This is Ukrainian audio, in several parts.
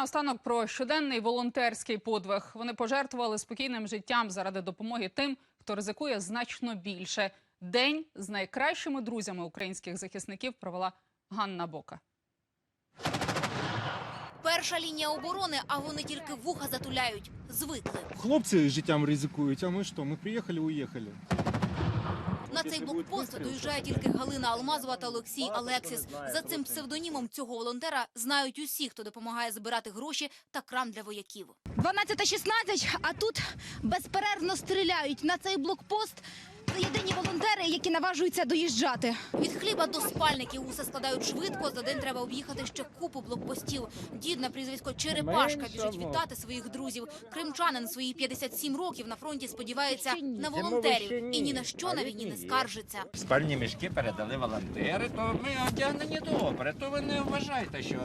наостанок про щоденний волонтерський подвиг. Вони пожертвували спокійним життям заради допомоги тим, хто ризикує значно більше. День з найкращими друзями українських захисників провела Ганна Бока. Перша лінія оборони, а вони тільки вуха затуляють. Звикли. Хлопці життям ризикують, а ми що? Ми приїхали, уїхали. На цей блокпост доїжджає тільки Галина Алмазова та Олексій Алексіс. За цим псевдонімом цього волонтера знають усі, хто допомагає збирати гроші та крам для вояків. 12.16, а тут безперервно стріляють на цей блокпост. Волонтери, які наважуються доїжджати. Від хліба до спальників усе складають швидко. За день треба об'їхати ще купу блокпостів. Дід на прізвисько Черепашка біжить вітати своїх друзів. Кримчанин свої 57 років на фронті сподівається на волонтерів і ні на що на війні не скаржиться. Спальні мішки передали волонтери, то ми одягнені добре. То ви не вважайте, що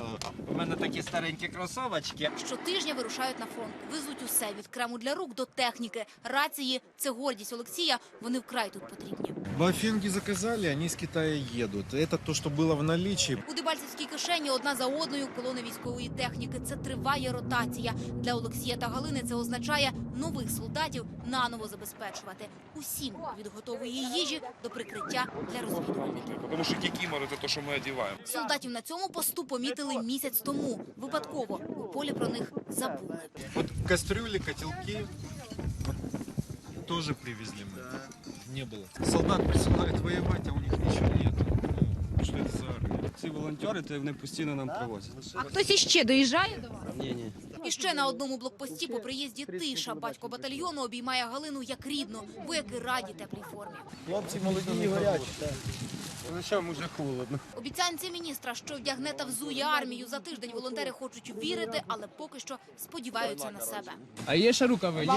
у мене такі старенькі кросовочки. Щотижня вирушають на фронт, везуть усе від крему для рук до техніки. Рації це гордість Олексія. Вони вкрай тут потрібні. Бафенги заказали, они с Китая едут. Это то, что было в наличии. У Дебальцевській кишені одна за одною колони військової техніки. Це триває ротація. Для Олексія та Галини це означає нових солдатів наново забезпечувати. Усім від готової їжі до прикриття для розвідувальників. Потому что кикимор это то, что мы одеваем. Солдатів на цьому посту помітили місяць тому. Випадково у полі про них забули. Вот кастрюли, котелки вот, тоже привезли мы. Не было. Солдат присылают воевать, а у них ничего нет. Ну, что это за армия? Ці волонтери то вони постійно нам привозять. А хтось іще доїжджає до вас? Ні, ні. І ще на одному блокпості по приїзді тиша. Батько батальйону обіймає Галину як рідну, вояки раді теплій формі. Хлопці молоді і гарячі. Ну що, може холодно. Обіцянці міністра, що вдягне та взує армію за тиждень. Волонтери хочуть вірити, але поки що сподіваються на себе. А є ще рукави? Є?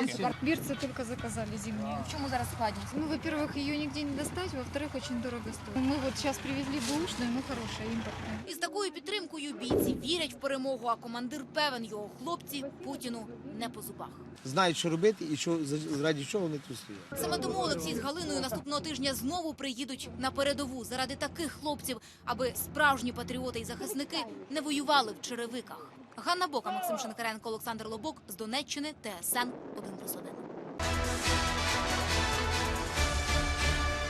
Берцы только заказали зимние. В чому зараз складність? Ну, во-первых, ее нигде не достать, во-вторых, очень дорого стоит. Мы вот сейчас привезли бэушную, но хорошая, импортная. Із такою підтримкою бійці вірять в перемогу, а командир певен, його хлопці Путіну не по зубах. знають, що робити і що заради чого вони тут стоять. Саме тому Олексій з Галиною наступного тижня знову приїдуть на передову заради таких хлопців, аби справжні патріоти і захисники не воювали в черевиках. Ганна Бока, Максим Шенкаренко, Олександр Лобок з Донеччини, ТСН 1+,1.